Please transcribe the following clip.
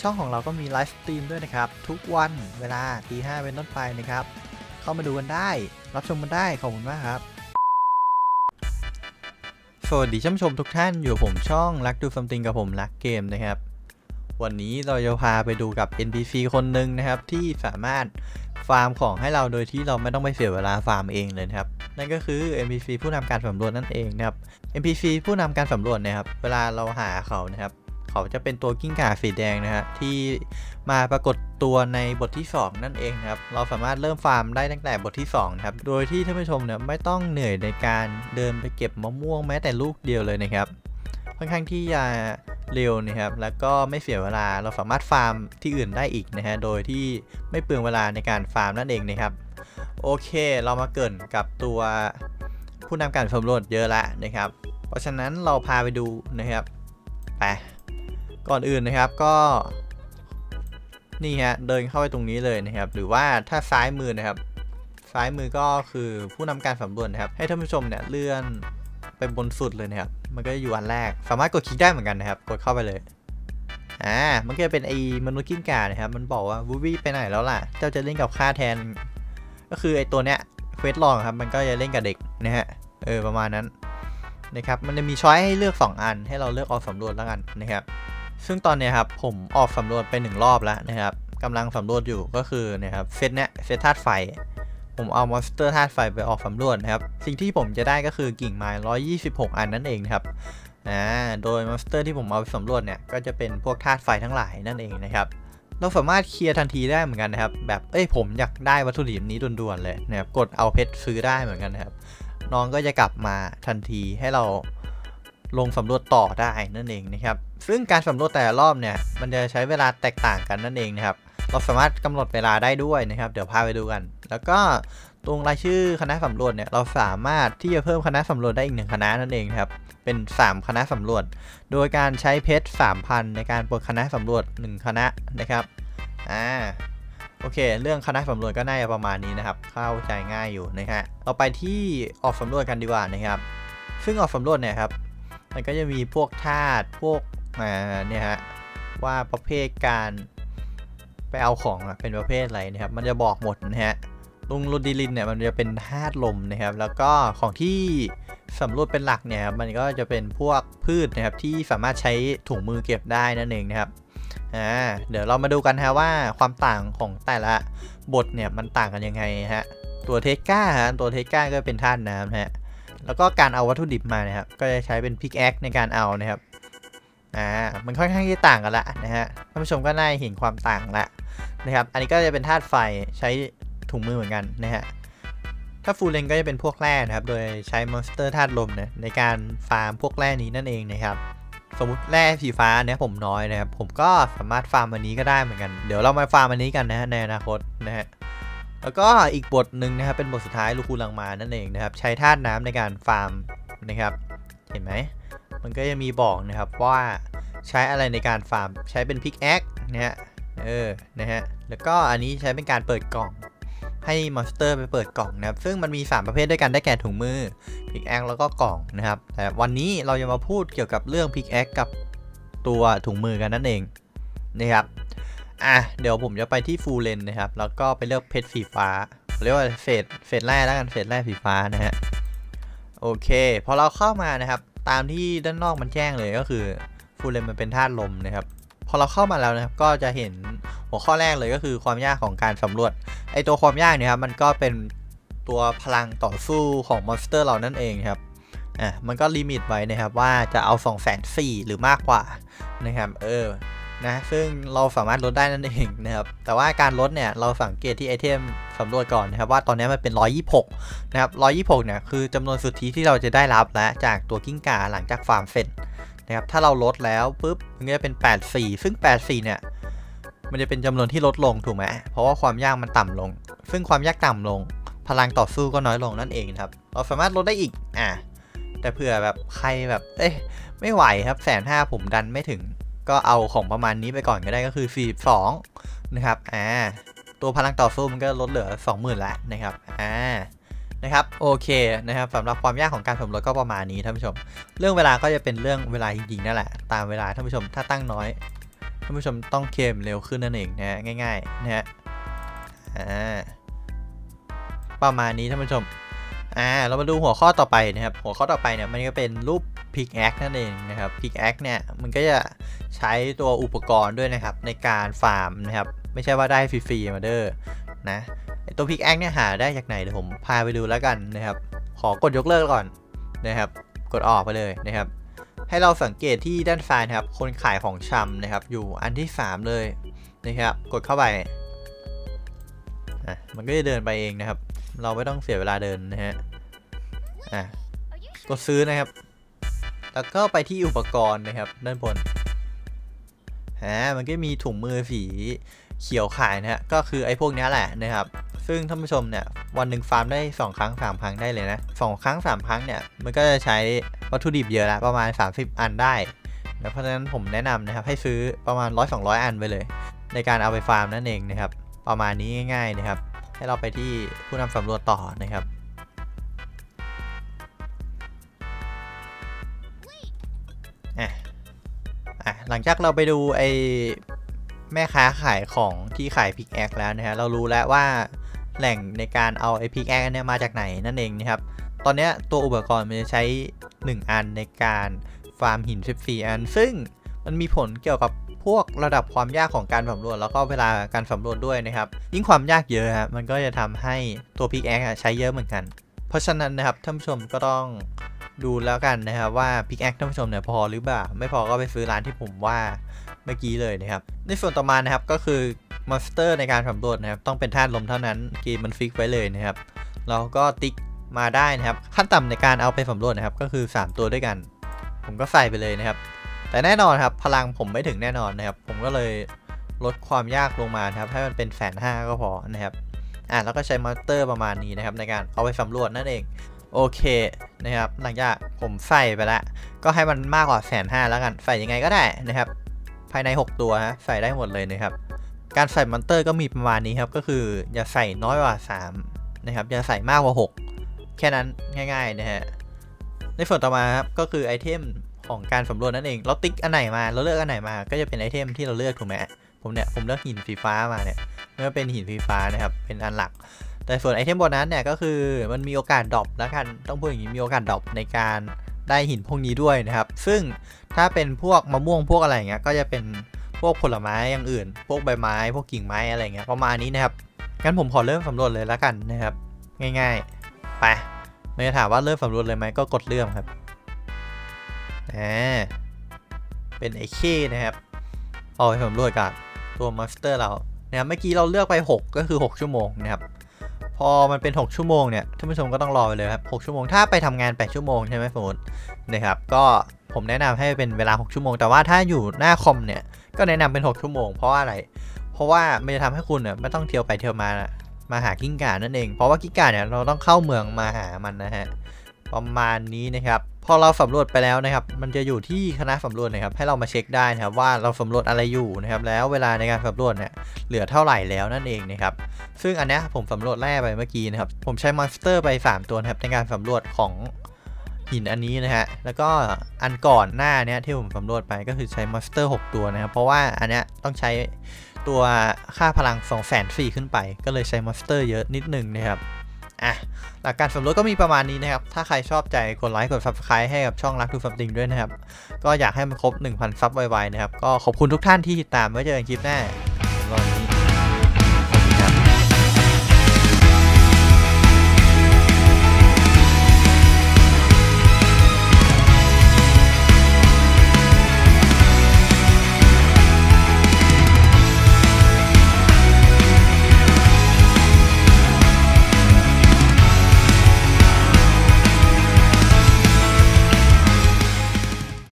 ช่องของเราก็มีไลฟ์สตรีมด้วยนะครับ ทุกวันเวลาตีห้าเป็นต้นไปนะครับ เข้ามาดูกันได้ รับชมกันได้ ขอบคุณมากครับ สวัสดีท่านผู้ชมทุกท่านอยู่ผมช่องรักดูซัมติงกับผมรักเกมนะครับ วันนี้เราจะพาไปดูกับ NPC คนหนึ่งนะครับ ที่สามารถฟาร์มของให้เราโดยที่เราไม่ต้องไปเสียเวลาฟาร์มเองเลยครับ นั่นก็คือ NPC ผู้นำการสำรวจนั่นเองนะครับ NPC ผู้นำการสำรวจนะครับ เวลาเราหาเขานะครับ เขาจะเป็นตัวกิ้งก่าสีแดงนะฮะที่มาปรากฏตัวในบทที่ 2 นั่นเองครับ เราสามารถเริ่มฟาร์มได้ตั้งแต่บทที่2ครับ โดยที่ท่านผู้ชมเนี่ยไม่ต้องเหนื่อยในการเดินไปเก็บมะม่วงแม้แต่ลูกเดียวเลยนะครับค่อนข้างที่จะเร็วนะครับ แล้วก็ไม่เสียเวลา เราสามารถฟาร์มที่อื่นได้อีกนะฮะ โดยที่ไม่เปลืองเวลาในการฟาร์มนั่นเองนะครับ โอเค เรามาเกินกับตัวผู้นำการสำรวจเยอะละนะครับ เพราะฉะนั้นเราพาไปดูนะครับ ไป ก่อนอื่นนะครับก็ นี่ฮะเดินเข้าไปตรงนี้เลยนะครับ หรือว่าถ้าซ้ายมือนะครับ ซ้ายมือก็คือผู้นำการสำรวจนะครับ ให้ท่านผู้ชมเนี่ยเลื่อนไปบนสุดเลยนะครับ มันก็จะอยู่อันแรก สามารถกดคลิกได้เหมือนกันนะครับ กดเข้าไปเลยอ่ามันก็จะเป็นไอ้มนุษย์กิ้งก่านะครับ มันบอกว่าวูวี่ไปไหนแล้วล่ะ เจ้าจะเล่นกับข้าแทน ก็คือไอ้ตัวเนี้ยเควสลองครับ มันก็จะเล่นกับเด็กนะฮะ เออประมาณนั้นนะครับ มันจะมีช้อยให้เลือก 2 อัน ให้เราเลือกออกสำรวจแล้วกันนะครับ ซึ่งตอนนี้ครับผมออกสำรวจไปหนึ่งรอบแล้วนะครับกำลังสำรวจอยู่ก็คือเนะครับเซตเนี้ยเซตธาตุไฟ ผมเอามอนสเตอร์ธาตุไฟไปออกสำรวจนะครับ สิ่งที่ผมจะได้ก็คือกิ่งไม้ 126 อันนั่นเองครับอ่าโดยมอนสเตอร์ที่ผมเอาไปสำรวจเนี่ยก็จะเป็นพวกธาตุไฟทั้งหลายนั่นเองนะครับเราสามารถเคลียร์ทันทีได้เหมือนกันนะครับ แบบเอ้ยผมอยากได้วัตถุดิบนี้ด่วนๆเลยนะครับกดเอาเพชรซื้อได้เหมือนกันนะครับ น้องก็จะกลับมาทันทีให้เราลงสำรวจต่อได้นั่นเองนะครับ ซึ่งการสำรวจแต่ละรอบเนี่ย มันจะใช้เวลาแตกต่างกันนั่นเองนะครับ เราสามารถกำหนดเวลาได้ด้วยนะครับ เดี๋ยวพาไปดูกัน แล้วก็ตรงรายชื่อคณะสำรวจเนี่ย เราสามารถที่จะเพิ่มคณะสำรวจได้อีกหนึ่งคณะนั่นเองครับ เป็น 3 คณะสำรวจ โดยการใช้เพชร3,000 ในการปลดคณะสำรวจ 1 คณะนะครับ อ่าโอเค เรื่องคณะสำรวจก็น่าจะประมาณนี้นะครับ เข้าใจง่ายอยู่นะฮะเราไปที่ออกสำรวจกันดีกว่านะครับ ซึ่งออกสำรวจเนี่ยครับ มันก็จะมีพวกธาตุ พวก อ่าเนี่ยฮะว่าประเภทการไปเอาของอะเป็นประเภทอะไรนะครับ มันจะบอกหมดนะฮะลุงโรดิลินเนี่ยมันจะเป็นธาตุลมนะครับ แล้วก็ของที่สำรวจเป็นหลักเนี่ยมันก็จะเป็นพวกพืชนะครับที่สามารถใช้ถุงมือเก็บได้นั่นเองนะครับอ่าเดี๋ยวเรามาดูกันฮะว่าความต่างของแต่ละบทเนี่ยมันต่างกันยังไงฮะตัวเทสก้าฮะตัวเทสก้าก็เป็นธาตุน้ำฮะแล้วก็การเอาวัตถุดิบมานะครับก็จะใช้เป็นพิกแอคในการเอานะครับ อ่ามันค่อนข้างที่ต่างกันละนะฮะท่านผู้ชมก็น่าเห็นความต่างละนะครับอันนี้ก็จะเป็นธาตุไฟใช้ถุงมือเหมือนกันนะฮะถ้าฟูลเลนก็จะเป็นพวกแร่นะครับโดยใช้มอนสเตอร์ธาตุลมนี่ยในการฟาร์มพวกแร่นี้นั่นเองนะครับสมมติแร่สีฟ้าเนี่ยผมน้อยนะครับผมก็สามารถฟาร์มอันนี้ก็ได้เหมือนกันเดี๋ยวเรามาฟาร์มอันนี้กันนะฮะในอนาคตนะฮะแล้วก็อีกบทหนึ่งนะครับเป็นบทสุดท้ายลูคูลังมานั่นเองนะครับใช้ธาตุน้ำในการฟาร์มนะครับเห็นไหม มันก็จะมีบอกนะครับว่าใช้อะไรในการฟาร์ม ใช้เป็นพิกแอคนะฮะ เออ นะฮะ แล้วก็อันนี้ใช้เป็นการเปิดกล่อง ให้มอนสเตอร์ไปเปิดกล่องนะครับ ซึ่งมันมี 3 ประเภทด้วยกันได้แก่ถุงมือพิกแอคแล้วก็กล่องนะครับ แต่วันนี้เราจะมาพูดเกี่ยวกับเรื่องพิกแอคกับตัวถุงมือกันนั่นเองนะครับ อะ เดี๋ยวผมจะไปที่ฟูลเลนนะครับ แล้วก็ไปเลือกเพชรสีฟ้า เรียกว่าเฟสเฟสแรกแล้วกัน เฟสแรกสีฟ้านะฮะ โอเค พอเราเข้ามานะครับ ตามที่ด้านนอกมันแจ้งเลยก็คือฟูลเลมมันเป็นธาตุลมนะครับพอเราเข้ามาแล้วนะครับก็จะเห็นหัวข้อแรกเลยก็คือความยากของการสำรวจไอตัวความยากเนี่ยครับมันก็เป็นตัวพลังต่อสู้ของมอนสเตอร์เรานั่นเองครับอะมันก็ลิมิตไว้นะครับว่าจะเอา2 4 0 0 0หรือมากกว่านะครับเออ นะซึ่งเราสามารถลดได้นั่นเองนะครับแต่ว่าการลดเนี่ยเราสังเกตที่ไอเทมสำรวจก่อนนะครับว่าตอนนี้มันเป็น 126 นะครับ 126 เนี่ยคือจำนวนสุทธิที่เราจะได้รับแล้วจากตัวกิ้งก่าหลังจากฟาร์มเสร็จนะครับถ้าเราลดแล้วปุ๊บมันก็จะเป็น 84 ซึ่ง 84 เนี่ยมันจะเป็นจำนวนที่ลดลงถูกไหมเพราะว่าความยากมันต่ำลง ซึ่งความยากต่ำลง พลังต่อสู้ก็น้อยลงนั่นเองครับ เราสามารถลดได้อีก อะแต่เผื่อแบบใครแบบ เอ้ยไม่ไหวครับแสนห้าผมดันไม่ถึง ก็เอาของประมาณนี้ไปก่อนก็ได้ก็คือ 42 นะครับอ่าตัวพลังต่อสู้มันก็ลดเหลือ 20,000ละนะครับอ่านะครับโอเคนะครับสำหรับความยากของการสำรวจก็ประมาณนี้ท่านผู้ชม เรื่องเวลาก็จะเป็นเรื่องเวลาจริงๆนั่นแหละตามเวลาท่านผู้ชมถ้าตั้งน้อยท่านผู้ชมต้องเคมเร็วขึ้นนั่นเองนะฮะง่าย ๆนะฮะอ่าประมาณนี้ท่านผู้ชมอ่าเรามาดูหัวข้อต่อไปนะครับหัวข้อต่อไปเนี่ยมันก็เป็นรูป pickaxe นั่นเองนะครับ pickaxe เนี่ยมันก็จะใช้ตัวอุปกรณ์ด้วยนะครับในการฟาร์มนะครับไม่ใช่ว่าได้ฟรีๆมาเด้อนะตัว pickaxe เนี่ยหาได้จากไหนเดี๋ยวผมพาไปดูแล้วกันนะครับ ขอกดยกเลิกก่อนนะครับ กดออกไปเลยนะครับ ให้เราสังเกตที่ด้านซ้ายนะครับ คนขายของชำนะครับ อยู่อันที่ 3 เลยนะครับ กดเข้าไปอะมันก็จะเดินไปเองนะครับ เราไม่ต้องเสียเวลาเดินนะฮะอะกดซื้อนะครับ แล้วก็ไปที่อุปกรณ์นะครับด้านบนฮะมันก็มีถุงมือสีเขียวขายนะฮะก็คือไอ้พวกนี้แหละนะครับ ซึ่งท่านผู้ชมเนี่ยวันหนึ่งฟาร์มได้ 2 ครั้ง 3 ครั้งได้เลยนะสองครั้ง 3 ครั้งเนี่ยมันก็จะใช้วัตถุดิบเยอะละประมาณ 30 อันได้นะเพราะฉะนั้นผมแนะนำนะครับให้ซื้อประมาณ 100-200 อันไปเลย ในการเอาไปฟาร์มนั่นเองนะครับ ประมาณนี้ง่าย ๆนะครับ ให้เราไปที่ผู้นำสำรวจต่อนะครับะหลังจากเราไปดูไอแม่ค้าขายของที่ขายพิกแอคแล้วนะฮะเรารู้แล้วว่าแหล่งในการเอาไอพิกแอคเนี่ยมาจากไหนนั่นเองนะครับ ตอนนี้ตัวอุปกรณ์มันจะใช้ 1 อันในการฟาร์มหิน 14 อัน ซึ่งมันมีผลเกี่ยวกับพวกระดับความยากของการสำรวจแล้วก็เวลาการสำรวจด้วยนะครับ ยิ่งความยากเยอะฮะมันก็จะทำให้ตัวพิกแอคใช้เยอะเหมือนกัน เพราะฉะนั้นนะครับท่านผู้ชมก็ต้อง ดูแล้วกันนะครับว่าพิกแอคท่านผู้ชมเนี่ยพอหรือเปล่า ไม่พอก็ไปซื้อร้านที่ผมว่าเมื่อกี้เลยนะครับ ในส่วนต่อมานะครับก็คือมอนสเตอร์ในการสำรวจนะครับต้องเป็นธาตุลมเท่านั้นเกมมันฟิกไว้เลยนะครับเราก็ติ๊กมาได้นะครับ ขั้นต่ำในการเอาไปสำรวจนะครับก็คือ 3 ตัวด้วยกัน ผมก็ใส่ไปเลยนะครับ แต่แน่นอนครับพลังผมไม่ถึงแน่นอนนะครับ ผมก็เลยลดความยากลงมานะครับให้มันเป็นแสนห้าก็พอนะครับอะแล้วก็ใช้มอนสเตอร์ประมาณนี้นะครับในการเอาไปสำรวจนั่นเอง โอเคนะครับหลังจากผมใส่ไปแล้ว ก็ให้มันมากกว่าแสนห้าแล้วกัน ใส่ยังไงก็ได้นะครับ ภายใน 6 ตัวฮะใส่ได้หมดเลยนะครับ การใส่มอนเตอร์ก็มีประมาณนี้ครับ ก็คืออย่าใส่น้อยกว่า 3 นะครับ อย่าใส่มากกว่า 6 แค่นั้นง่ายๆนะฮะในส่วนต่อมาครับก็คือไอเทมของการสำรวจนั่นเอง เราติ๊กอันไหนมาเราเลือกอันไหนมา ก็จะเป็นไอเทมที่เราเลือกถูกไหมผมเนี่ยผมเลือกหินสีฟ้ามาเนี่ยมันก็เป็นหินสีฟ้านะครับเป็นอันหลัก แต่ส่วนไอเทมโบนัสเนี่ยก็คือมันมีโอกาสดรอปแล้วกันต้องพูดอย่างนี้มีโอกาสดรอปในการได้หินพวกนี้ด้วยนะครับ ซึ่งถ้าเป็นพวกมะม่วงพวกอะไรอย่างเงี้ยก็จะเป็นพวกผลไม้อย่างอื่น พวกใบไม้ พวกกิ่งไม้อะไรเงี้ยประมาณนี้นะครับงั้นผมขอเริ่มสำรวจเลยแล้วกันนะครับ ง่ายๆไปไม่ได้ถามว่าเริ่มสำรวจเลยไหมก็กดเริ่มครับอ่าเป็นไอเคนะครับเอาไปสำรวจกับตัวมอนสเตอร์เราเนะครับเมื่อกี้เราเลือกไป 6 ก็คือ 6 ชั่วโมงนะครับ พอมันเป็น 6 ชั่วโมงเนี่ยท่านผู้ชมก็ต้องรอไปเลยครับ6ชั่วโมงถ้าไปทำงาน 8 ชั่วโมงใช่ไหมสมมตินะครับก็ผมแนะนำให้เป็นเวลา 6 ชั่วโมง แต่ว่าถ้าอยู่หน้าคอมเนี่ยก็แนะนำเป็น 6 ชั่วโมง เพราะอะไร เพราะว่ามันจะทำให้คุณเนี่ยไม่ต้องเที่ยวไปเที่ยวมามาหากิ้งก่านั่นเอง เพราะว่ากิ้งก่าเนี่ยเราต้องเข้าเมืองมาหามันนะฮะประมาณนี้นะครับ พอเราสำรวจไปแล้วนะครับ มันจะอยู่ที่คณะสำรวจนะครับ ให้เรามาเช็คได้นะครับว่าเราสำรวจอะไรอยู่นะครับ แล้วเวลาในการสำรวจเนี่ยเหลือเท่าไหร่แล้วนั่นเองนะครับ ซึ่งอันนี้ผมสำรวจแร่ไปเมื่อกี้นะครับ ผมใช้มอนสเตอร์ไป 3 ตัวนะครับในการสำรวจของหินอันนี้นะฮะ แล้วก็อันก่อนหน้าเนี้ยที่ผมสำรวจไปก็คือใช้มอนสเตอร์ 6 ตัวนะครับ เพราะว่าอันเนี้ยต้องใช้ตัวค่าพลัง2 4 0 0 0ขึ้นไป ก็เลยใช้มอนสเตอร์เยอะนิดนึงนะครับ อะหลักการสำรวจก็มีประมาณนี้นะครับ ถ้าใครชอบใจกดไลค์กด subscribe ให้กับช่องรักทูฟัมติงด้วยนะครับ ก็อยากให้มันครบ 1,000 ซับไวๆนะครับ ก็ขอบคุณทุกท่านที่ติดตามไว้เจอกันคลิปหน้า